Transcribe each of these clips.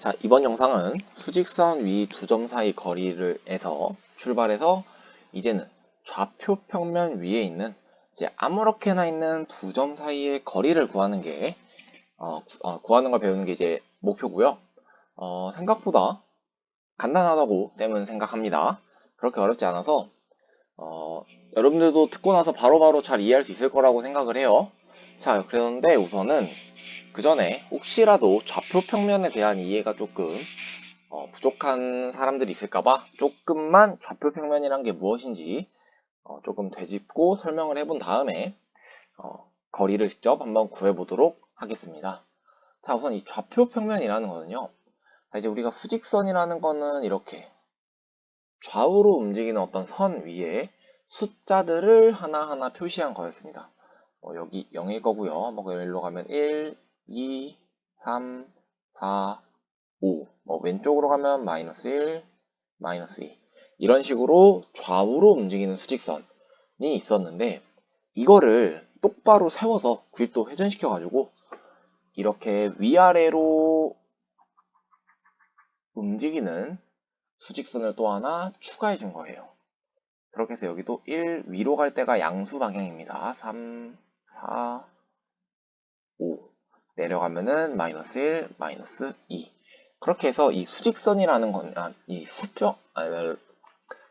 자, 이번 영상은 수직선 위 두 점 사이 거리를 에서 출발해서 이제는 좌표 평면 위에 있는 이제 아무렇게나 있는 두 점 사이의 거리를 구하는 게 어, 구, 어, 구하는 걸 배우는 게 이제 목표고요. 어, 생각보다 간단하다고 쌤은 생각합니다. 그렇게 어렵지 않아서 어, 여러분들도 듣고 나서 바로바로 잘 이해할 수 있을 거라고 생각을 해요. 자, 그런데 우선은 그 전에 혹시라도 좌표 평면에 대한 이해가 조금 어, 부족한 사람들이 있을까봐 조금만 좌표 평면이란 게 무엇인지 어, 조금 되짚고 설명을 해본 다음에 어, 거리를 직접 한번 구해보도록 하겠습니다. 자, 우선 이 좌표 평면이라는 거는요. 자, 이제 우리가 수직선이라는 거는 이렇게 좌우로 움직이는 어떤 선 위에 숫자들을 하나하나 표시한 거였습니다. 어, 여기 0일 거고요. 뭐 여기로 가면 1, 2, 3, 4, 5. 뭐 왼쪽으로 가면 마이너스 1, 마이너스 2. 이런 식으로 좌우로 움직이는 수직선이 있었는데 이거를 똑바로 세워서 90도 회전시켜 가지고 이렇게 위아래로 움직이는 수직선을 또 하나 추가해 준 거예요. 그렇게 해서 여기도 1 위로 갈 때가 양수 방향입니다. 3, 4, 5 내려가면은 마이너스 1, 마이너스 2 그렇게 해서 이 수직선이라는 건, 아, 이 수평, 아,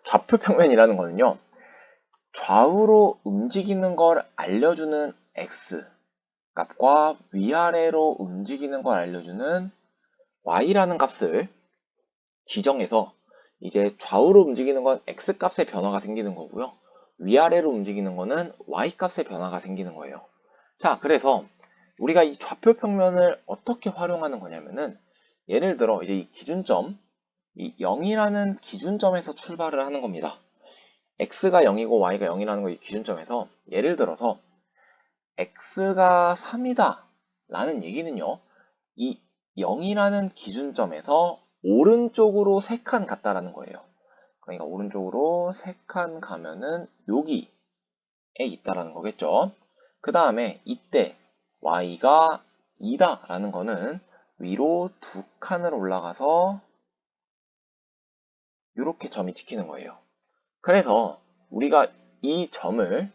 좌표 평면이라는 거는요, 좌우로 움직이는 걸 알려주는 x 값과 위아래로 움직이는 걸 알려주는 y라는 값을 지정해서 이제 좌우로 움직이는 건 x 값의 변화가 생기는 거고요. 위아래로 움직이는 거는 y 값의 변화가 생기는 거예요. 자, 그래서 우리가 이 좌표 평면을 어떻게 활용하는 거냐면은 예를 들어 이제 이 기준점 이 0이라는 기준점에서 출발을 하는 겁니다. x가 0이고 y가 0이라는 거 이 기준점에서 예를 들어서 x가 3이다 라는 얘기는요. 이 0이라는 기준점에서 오른쪽으로 3칸 갔다라는 거예요. 그러니까 오른쪽으로 3칸 가면은 여기에 있다라는 거겠죠. 그 다음에 이때 y가 2다 라는 거는 위로 두 칸을 올라가서 이렇게 점이 찍히는 거예요. 그래서 우리가 이 점을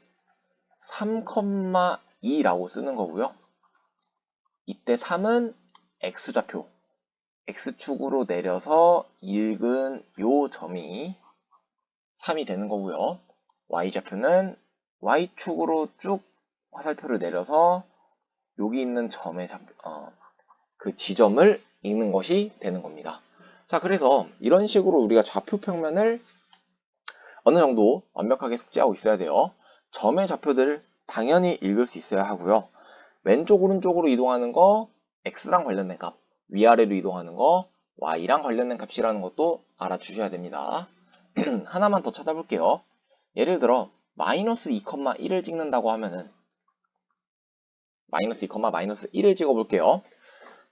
3,2라고 쓰는 거고요. 이때 3은 x좌표, x축으로 내려서 읽은 요 점이 3이 되는 거고요. y좌표는 y축으로 쭉 화살표를 내려서 여기 있는 점의 잡, 어, 그 지점을 읽는 것이 되는 겁니다. 자, 그래서 이런 식으로 우리가 좌표 평면을 어느 정도 완벽하게 숙지하고 있어야 돼요. 점의 좌표들을 당연히 읽을 수 있어야 하고요. 왼쪽 오른쪽으로 이동하는 거 x랑 관련된 값, 위아래로 이동하는 거 y랑 관련된 값이라는 것도 알아주셔야 됩니다. 하나만 더 찾아볼게요. 예를 들어 마이너스 2,1을 찍는다고 하면은 마이너스 2, 마이너스 1을 찍어볼게요.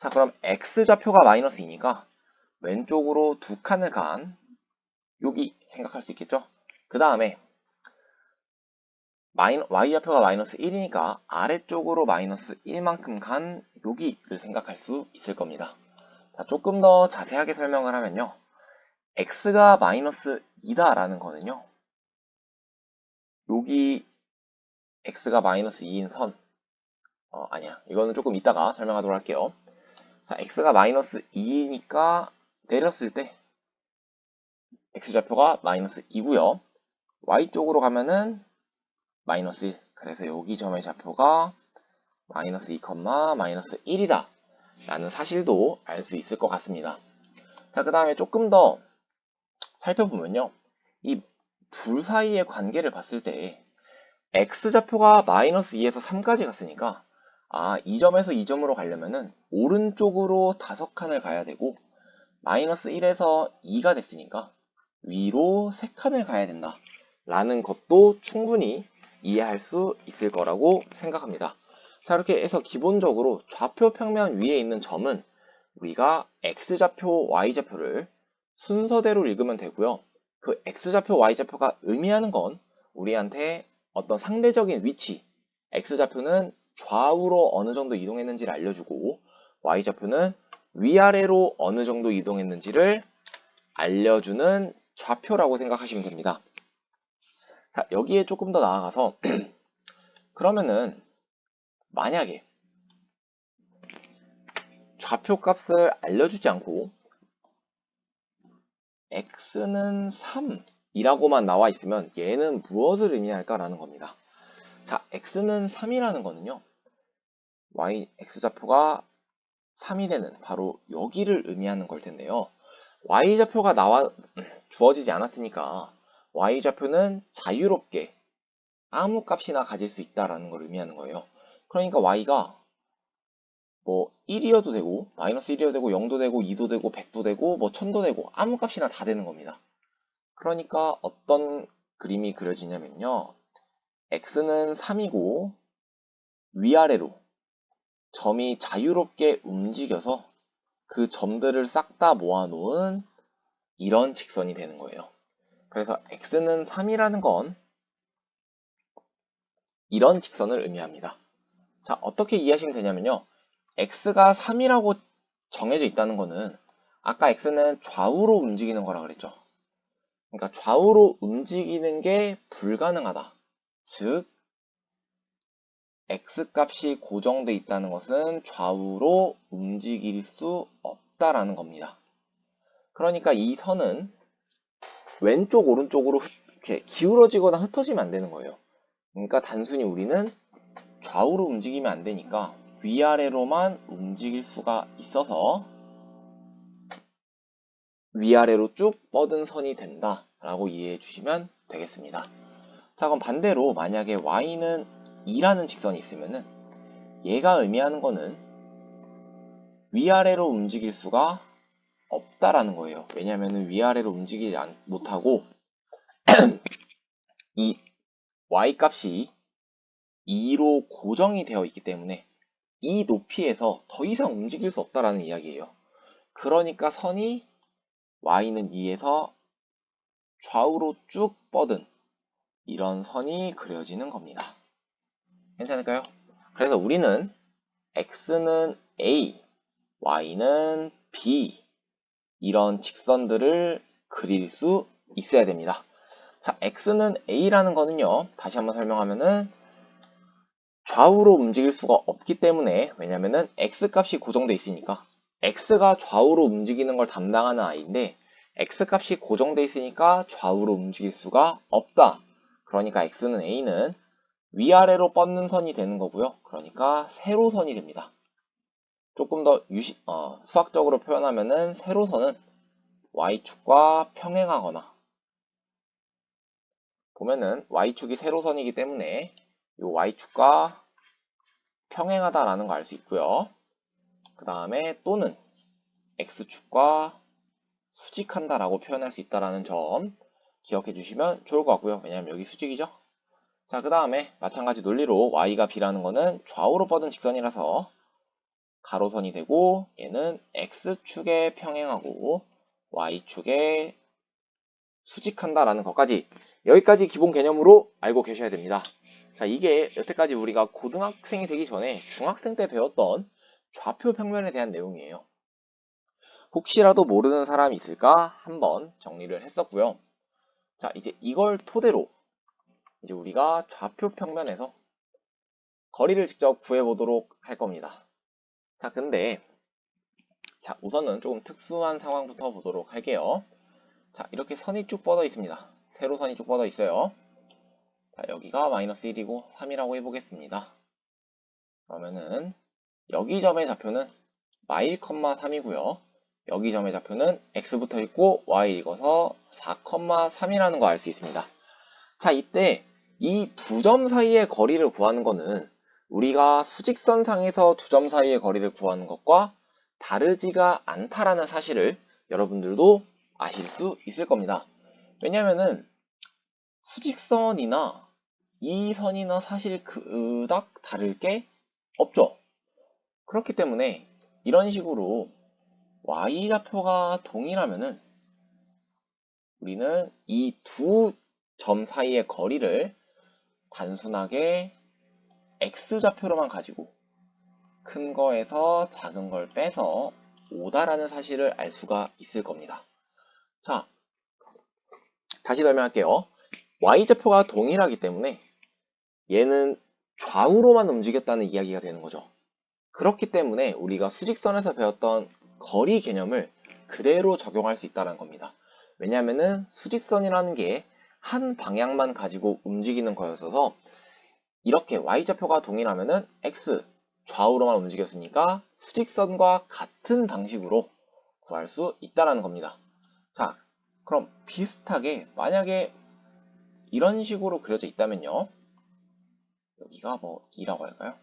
자 그럼 x좌표가 마이너스 2니까 왼쪽으로 두 칸을 간 여기 생각할 수 있겠죠? 그 다음에 y좌표가 마이너스 1이니까 아래쪽으로 마이너스 1만큼 간 여기를 생각할 수 있을 겁니다. 자, 조금 더 자세하게 설명을 하면요. X가 마이너스 2다라는 거는요. 여기 x가 마이너스 2인 선 어, 아니야. 이거는 조금 이따가 설명하도록 할게요. 자, x가 마이너스 2니까 내렸을 때 x좌표가 마이너스 2고요. y쪽으로 가면은 마이너스 1. 그래서 여기 점의 좌표가 마이너스 2, 마이너스 1이다. 라는 사실도 알 수 있을 것 같습니다. 자, 그 다음에 조금 더 살펴보면요. 이 둘 사이의 관계를 봤을 때 x좌표가 마이너스 2에서 3까지 갔으니까 아, 이 점에서 이 점으로 가려면은 오른쪽으로 다섯 칸을 가야 되고 마이너스 1에서 2가 됐으니까 위로 3칸을 가야 된다. 라는 것도 충분히 이해할 수 있을 거라고 생각합니다. 자, 이렇게 해서 기본적으로 좌표 평면 위에 있는 점은 우리가 x좌표, y좌표를 순서대로 읽으면 되고요. 그 x좌표, y좌표가 의미하는 건 우리한테 어떤 상대적인 위치, x좌표는 좌우로 어느 정도 이동했는지를 알려주고 y좌표는 위아래로 어느 정도 이동했는지를 알려주는 좌표라고 생각하시면 됩니다. 자, 여기에 조금 더 나아가서 그러면은 만약에 좌표 값을 알려주지 않고 x는 3이라고만 나와 있으면 얘는 무엇을 의미할까라는 겁니다. 자, x는 3이라는 거는요. y, x좌표가 3이 되는 바로 여기를 의미하는 걸 텐데요. y좌표가 나와 주어지지 않았으니까 y좌표는 자유롭게 아무 값이나 가질 수 있다라는 걸 의미하는 거예요. 그러니까 y가 뭐 1이어도 되고 마이너스 1이어도 되고 0도 되고 2도 되고 100도 되고 뭐 1000도 되고 아무 값이나 다 되는 겁니다. 그러니까 어떤 그림이 그려지냐면요. x는 3이고 위아래로 점이 자유롭게 움직여서 그 점들을 싹 다 모아놓은 이런 직선이 되는 거예요. 그래서 x는 3이라는 건 이런 직선을 의미합니다. 자, 어떻게 이해하시면 되냐면요. X가 3이라고 정해져 있다는 거는 아까 x는 좌우로 움직이는 거라 그랬죠. 그러니까 좌우로 움직이는 게 불가능하다. 즉 x값이 고정돼 있다는 것은 좌우로 움직일 수 없다라는 겁니다. 그러니까 이 선은 왼쪽 오른쪽으로 이렇게 기울어지거나 흩어지면 안 되는 거예요. 그러니까 단순히 우리는 좌우로 움직이면 안 되니까 위아래로만 움직일 수가 있어서 위아래로 쭉 뻗은 선이 된다 라고 이해해 주시면 되겠습니다. 자 그럼 반대로 만약에 y는 2라는 직선이 있으면은 얘가 의미하는 거는 위아래로 움직일 수가 없다라는 거예요. 왜냐하면 위아래로 움직이지 못하고 이 y 값이 2로 고정이 되어 있기 때문에 이 높이에서 더 이상 움직일 수 없다라는 이야기예요. 그러니까 선이 y는 2에서 좌우로 쭉 뻗은 이런 선이 그려지는 겁니다. 괜찮을까요? 그래서 우리는 x는 a, y는 b 이런 직선들을 그릴 수 있어야 됩니다. 자, x는 a라는 거는요. 다시 한번 설명하면은 좌우로 움직일 수가 없기 때문에 왜냐면은 x값이 고정돼 있으니까 x가 좌우로 움직이는 걸 담당하는 아이인데 x값이 고정돼 있으니까 좌우로 움직일 수가 없다. 그러니까 x는 a는 위아래로 뻗는 선이 되는 거고요. 그러니까 세로선이 됩니다. 조금 더 유식, 어, 수학적으로 표현하면은 세로선은 y축과 평행하거나 보면은 y축이 세로선이기 때문에 이 y축과 평행하다라는 거알수 있고요. 그 다음에 또는 x축과 수직한다라고 표현할 수 있다라는 점 기억해 주시면 좋을 것 같고요. 왜냐하면 여기 수직이죠. 자, 그 다음에 마찬가지 논리로 y가 b라는 거는 좌우로 뻗은 직선이라서 가로선이 되고 얘는 x축에 평행하고 y축에 수직한다라는 것까지 여기까지 기본 개념으로 알고 계셔야 됩니다. 자, 이게 여태까지 우리가 고등학생이 되기 전에 중학생 때 배웠던 좌표 평면에 대한 내용이에요. 혹시라도 모르는 사람이 있을까 한번 정리를 했었고요. 자, 이제 이걸 토대로 이제 우리가 좌표 평면에서 거리를 직접 구해보도록 할 겁니다. 자, 근데 자, 우선은 조금 특수한 상황부터 보도록 할게요. 자, 이렇게 선이 쭉 뻗어 있습니다. 세로선이 쭉 뻗어 있어요. 자, 여기가 마이너스 1이고 3이라고 해보겠습니다. 그러면은 여기 점의 좌표는 마일, 3이고요. 여기 점의 좌표는 x 붙어 있고 y 읽어서 4,3이라는 거 알 수 있습니다. 자, 이때 이 두 점 사이의 거리를 구하는 거는 우리가 수직선상에서 두 점 사이의 거리를 구하는 것과 다르지가 않다라는 사실을 여러분들도 아실 수 있을 겁니다. 왜냐면은 수직선이나 이 선이나 사실 그닥 다를 게 없죠. 그렇기 때문에 이런 식으로 y좌표가 동일하면은 우리는 이 두 점 사이의 거리를 단순하게 x좌표로만 가지고 큰 거에서 작은 걸 빼서 5다라는 사실을 알 수가 있을 겁니다. 자, 다시 설명할게요. y좌표가 동일하기 때문에 얘는 좌우로만 움직였다는 이야기가 되는 거죠. 그렇기 때문에 우리가 수직선에서 배웠던 거리 개념을 그대로 적용할 수 있다는 겁니다. 왜냐하면은 수직선이라는 게 한 방향만 가지고 움직이는 거였어서 이렇게 y좌표가 동일하면은 x 좌우로만 움직였으니까 수직선과 같은 방식으로 구할 수 있다라는 겁니다. 자, 그럼 비슷하게 만약에 이런 식으로 그려져 있다면요. 여기가 뭐 2라고 할까요?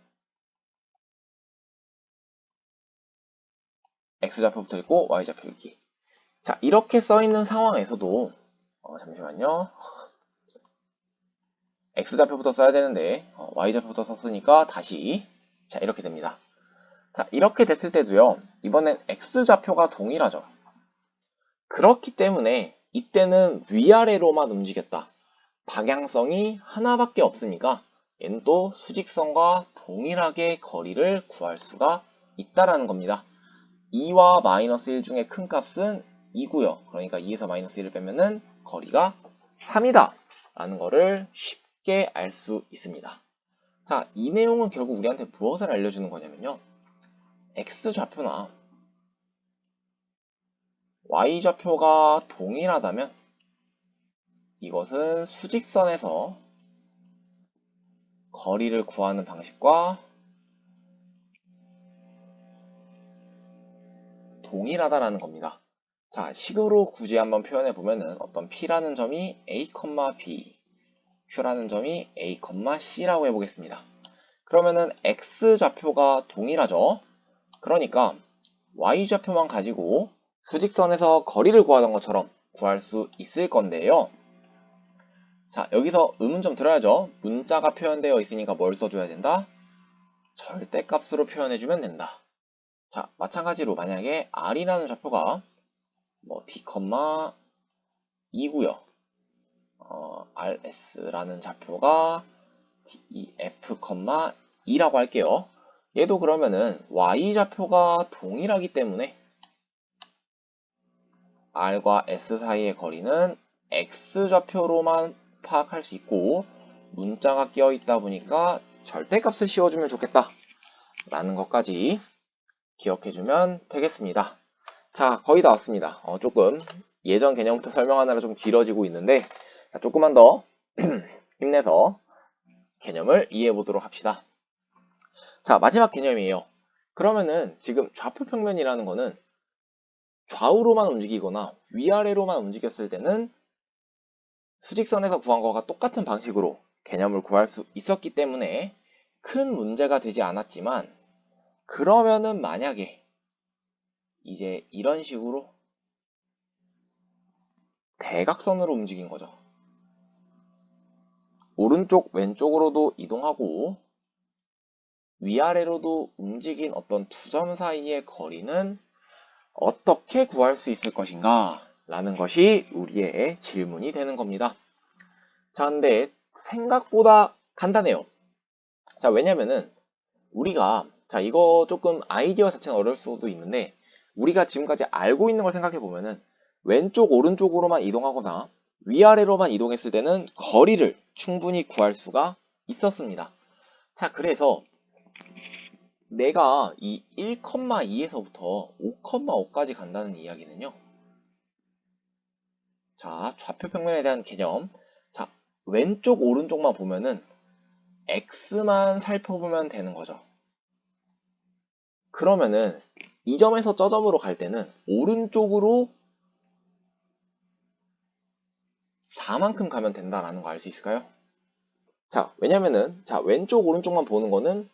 x좌표 붙어 있고 y좌표 여기. 자, 이렇게 써 있는 상황에서도 어, 잠시만요. x좌표부터 써야 되는데 어, y좌표부터 썼으니까 다시 자 이렇게 됩니다. 자 이렇게 됐을 때도요. 이번엔 x좌표가 동일하죠. 그렇기 때문에 이때는 위아래로만 움직였다. 방향성이 하나밖에 없으니까 또 수직선과 동일하게 거리를 구할 수가 있다라는 겁니다. 2와 마이너스 1 중에 큰 값은 2고요. 그러니까 2에서 마이너스 1을 빼면은 거리가 3이다. 라는 거를 쉽게 알 수 있습니다. 자, 이 내용은 결국 우리한테 무엇을 알려주는 거냐면요. x좌표나 y좌표가 동일하다면 이것은 수직선에서 거리를 구하는 방식과 동일하다라는 겁니다. 자, 식으로 굳이 한번 표현해 보면은 어떤 P라는 점이 A, B, Q라는 점이 A, C라고 해보겠습니다. 그러면은 X좌표가 동일하죠? 그러니까 Y좌표만 가지고 수직선에서 거리를 구하던 것처럼 구할 수 있을 건데요. 자, 여기서 의문점 들어야죠. 문자가 표현되어 있으니까 뭘 써줘야 된다? 절대값으로 표현해주면 된다. 자, 마찬가지로 만약에 R이라는 좌표가 뭐 t, 2고요. 어, rs라는 좌표가 f, 2라고 할게요. 얘도 그러면은 y좌표가 동일하기 때문에 r과 s 사이의 거리는 x좌표로만 파악할 수 있고 문자가 끼어 있다 보니까 절대값을 씌워주면 좋겠다 라는 것까지 기억해주면 되겠습니다. 자, 거의 다 왔습니다. 어, 조금 예전 개념부터 설명하느라 좀 길어지고 있는데 자, 조금만 더 힘내서 개념을 이해해 보도록 합시다. 자, 마지막 개념이에요. 그러면은 지금 좌표 평면이라는 거는 좌우로만 움직이거나 위아래로만 움직였을 때는 수직선에서 구한 것과 똑같은 방식으로 개념을 구할 수 있었기 때문에 큰 문제가 되지 않았지만 그러면은 만약에 이제 이런 식으로 대각선으로 움직인 거죠. 오른쪽, 왼쪽으로도 이동하고 위아래로도 움직인 어떤 두 점 사이의 거리는 어떻게 구할 수 있을 것인가? 라는 것이 우리의 질문이 되는 겁니다. 자, 근데 생각보다 간단해요. 자, 왜냐면은 우리가 자, 이거 조금 아이디어 자체는 어려울 수도 있는데 우리가 지금까지 알고 있는 걸 생각해 보면은 왼쪽 오른쪽으로만 이동하거나 위아래로만 이동했을 때는 거리를 충분히 구할 수가 있었습니다. 자 그래서 내가 이 1,2에서부터 5,5까지 간다는 이야기는요. 자 좌표 평면에 대한 개념 자 왼쪽 오른쪽만 보면은 x만 살펴보면 되는 거죠. 그러면은 이 점에서 저 점으로 갈 때는 오른쪽으로 4만큼 가면 된다라는 거 알 수 있을까요? 자, 왜냐면은 자, 왼쪽 오른쪽만 보는 거는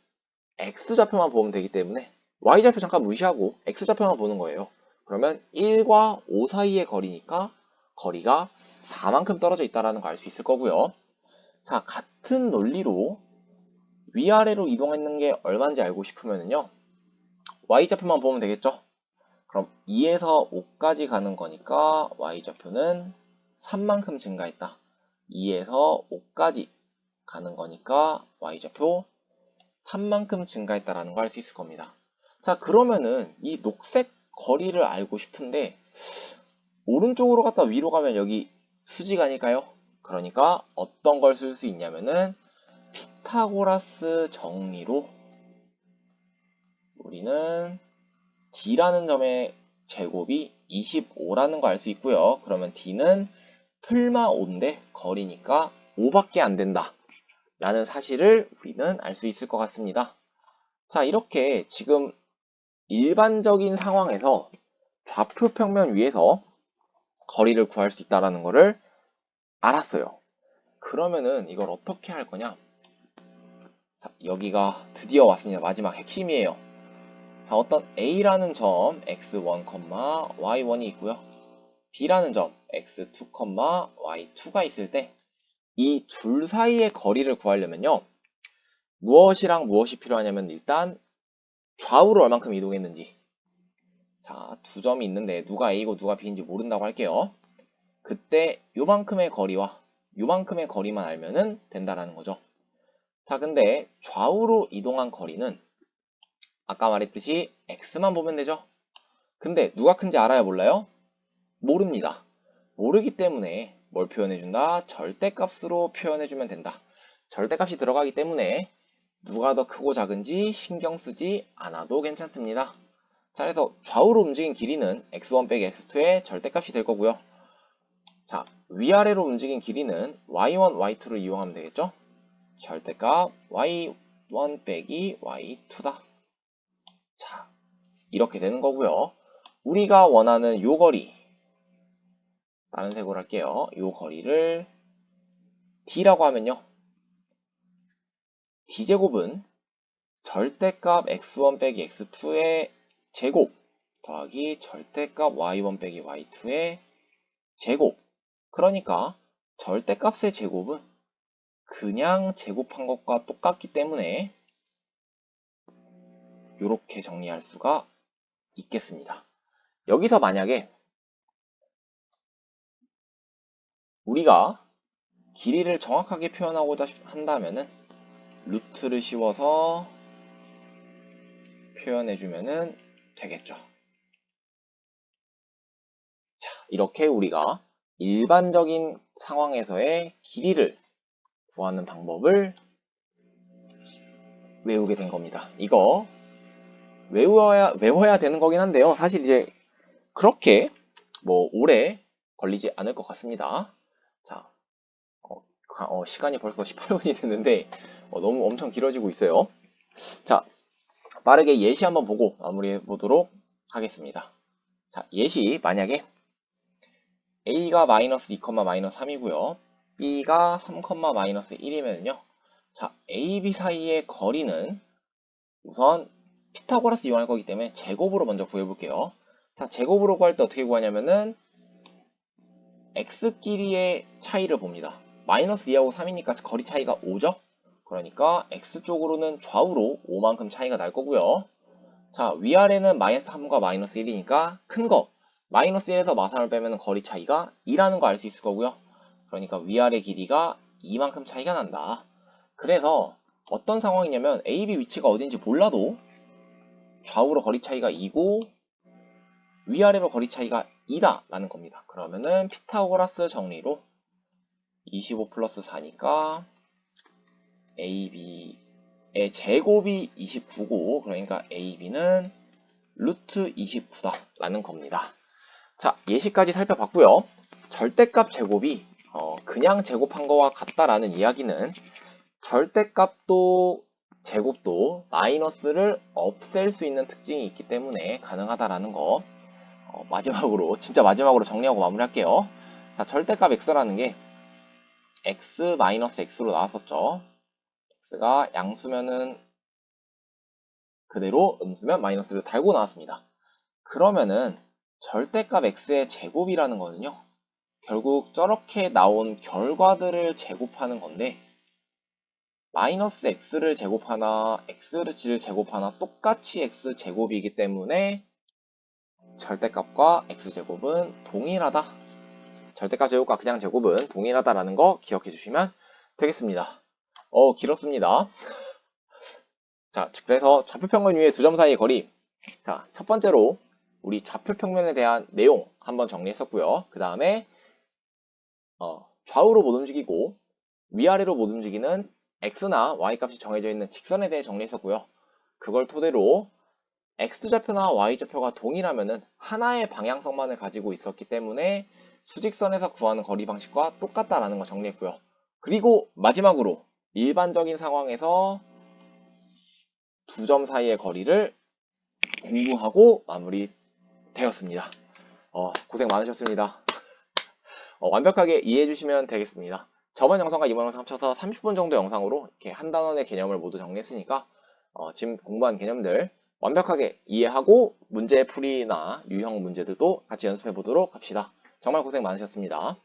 x좌표만 보면 되기 때문에 y좌표 잠깐 무시하고 x좌표만 보는 거예요. 그러면 1과 5 사이의 거리니까 거리가 4만큼 떨어져 있다라는 거알수 있을 거고요. 자, 같은 논리로 위아래로 이동했는 게 얼마인지 알고 싶으면은요. y좌표만 보면 되겠죠? 그럼 2에서 5까지 가는 거니까 y좌표는 3만큼 증가했다. 2에서 5까지 가는 거니까 y좌표 3만큼 증가했다라는 걸 알 수 있을 겁니다. 자, 그러면은 이 녹색 거리를 알고 싶은데 오른쪽으로 갔다 위로 가면 여기 수직 아닐까요? 그러니까 어떤 걸 쓸 수 있냐면은 피타고라스 정리로 우리는 d라는 점의 제곱이 25라는 거 알 수 있고요. 그러면 d는 5인데 거리니까 5밖에 안 된다. 라는 사실을 우리는 알 수 있을 것 같습니다. 자, 이렇게 지금 일반적인 상황에서 좌표 평면 위에서 거리를 구할 수 있다라는 거를 알았어요. 그러면은 이걸 어떻게 할 거냐? 자, 여기가 드디어 왔습니다. 마지막 핵심이에요. 자, 어떤 A라는 점 x1, y1이 있고요. B라는 점 x2, y2가 있을 때 이 둘 사이의 거리를 구하려면요. 무엇이랑 무엇이 필요하냐면 일단 좌우로 얼만큼 이동했는지 자, 두 점이 있는데 누가 A고 누가 B인지 모른다고 할게요. 그때 요만큼의 거리와 요만큼의 거리만 알면은 된다라는 거죠. 자, 근데 좌우로 이동한 거리는 아까 말했듯이 x만 보면 되죠. 근데 누가 큰지 알아야 몰라요? 모릅니다. 모르기 때문에 뭘 표현해준다? 절대값으로 표현해주면 된다. 절대값이 들어가기 때문에 누가 더 크고 작은지 신경 쓰지 않아도 괜찮습니다. 자, 그래서 좌우로 움직인 길이는 x1 빼기 x2의 절대값이 될 거고요. 자, 위아래로 움직인 길이는 y1, y2를 이용하면 되겠죠? 절대값 y1 빼기 y2다. 자, 이렇게 되는 거고요. 우리가 원하는 요 거리 다른 색으로 할게요. 요 거리를 d라고 하면요. d제곱은 절대값 x1 빼기 x2의 제곱 더하기 절대값 y1 빼기 y2의 제곱 그러니까 절대값의 제곱은 그냥 제곱한 것과 똑같기 때문에 이렇게 정리할 수가 있겠습니다. 여기서 만약에 우리가 길이를 정확하게 표현하고자 한다면은 루트를 씌워서 표현해주면은 되겠죠. 자, 이렇게 우리가 일반적인 상황에서의 길이를 구하는 방법을 외우게 된 겁니다. 이거 외워야, 외워야 되는 거긴 한데요. 사실 이제 그렇게 뭐 오래 걸리지 않을 것 같습니다. 자, 어, 어, 시간이 벌써 18분이 됐는데 어, 너무 엄청 길어지고 있어요. 자, 빠르게 예시 한번 보고 마무리해 보도록 하겠습니다. 자, 예시 만약에 a가 마이너스 2, 마이너스 3이고요. b가 3, 마이너스 1이면요. 자, a, b 사이의 거리는 우선 피타고라스 이용할 거기 때문에 제곱으로 먼저 구해볼게요. 자, 제곱으로 구할 때 어떻게 구하냐면은 x끼리의 차이를 봅니다. 마이너스 2하고 3이니까 거리 차이가 5죠? 그러니까 x쪽으로는 좌우로 5만큼 차이가 날 거고요. 자, 위아래는 마이너스 3과 마이너스 1이니까 큰 거, 마이너스 1에서 마삼을 빼면 거리 차이가 2라는 거 알 수 있을 거고요. 그러니까 위아래 길이가 2만큼 차이가 난다. 그래서 어떤 상황이냐면 A, B 위치가 어딘지 몰라도 좌우로 거리 차이가 2고 위아래로 거리 차이가 2다 라는 겁니다. 그러면은 피타고라스 정리로 25 플러스 4니까 AB의 제곱이 29고 그러니까 AB는 루트 29다 라는 겁니다. 자 예시까지 살펴봤고요. 절대값 제곱이 어, 그냥 제곱한 거와 같다라는 이야기는 절대값도 제곱도 마이너스를 없앨 수 있는 특징이 있기 때문에 가능하다라는 거 어, 마지막으로 진짜 마지막으로 정리하고 마무리할게요. 자 절대값 x라는 게 x 마이너스 x로 나왔었죠. X가 양수면은 그대로 음수면 마이너스를 달고 나왔습니다. 그러면은 절대값 x의 제곱이라는 거는요. 결국 저렇게 나온 결과들을 제곱하는 건데 마이너스 x를 제곱하나 x를 제곱하나 똑같이 x 제곱이기 때문에 절대값과 x제곱은 동일하다. 절대값 제곱과 그냥 제곱은 동일하다라는 거 기억해 주시면 되겠습니다. 어 길었습니다. 자, 그래서 좌표평면 위에 두점 사이의 거리. 자, 첫 번째로 우리 좌표 평면에 대한 내용 한번 정리했었고요. 그 다음에 어, 좌우로 못 움직이고 위아래로 못 움직이는 x나 y 값이 정해져 있는 직선에 대해 정리했었고요. 그걸 토대로 x좌표나 y좌표가 동일하면은 하나의 방향성만을 가지고 있었기 때문에 수직선에서 구하는 거리 방식과 똑같다라는 거 정리했고요. 그리고 마지막으로 일반적인 상황에서 두 점 사이의 거리를 공부하고 마무리 되었습니다. 어, 고생 많으셨습니다. 어, 완벽하게 이해해 주시면 되겠습니다. 저번 영상과 이번 영상 합쳐서 30분 정도 영상으로 이렇게 한 단원의 개념을 모두 정리했으니까 어, 지금 공부한 개념들 완벽하게 이해하고 문제 풀이나 유형 문제들도 같이 연습해 보도록 합시다. 정말 고생 많으셨습니다.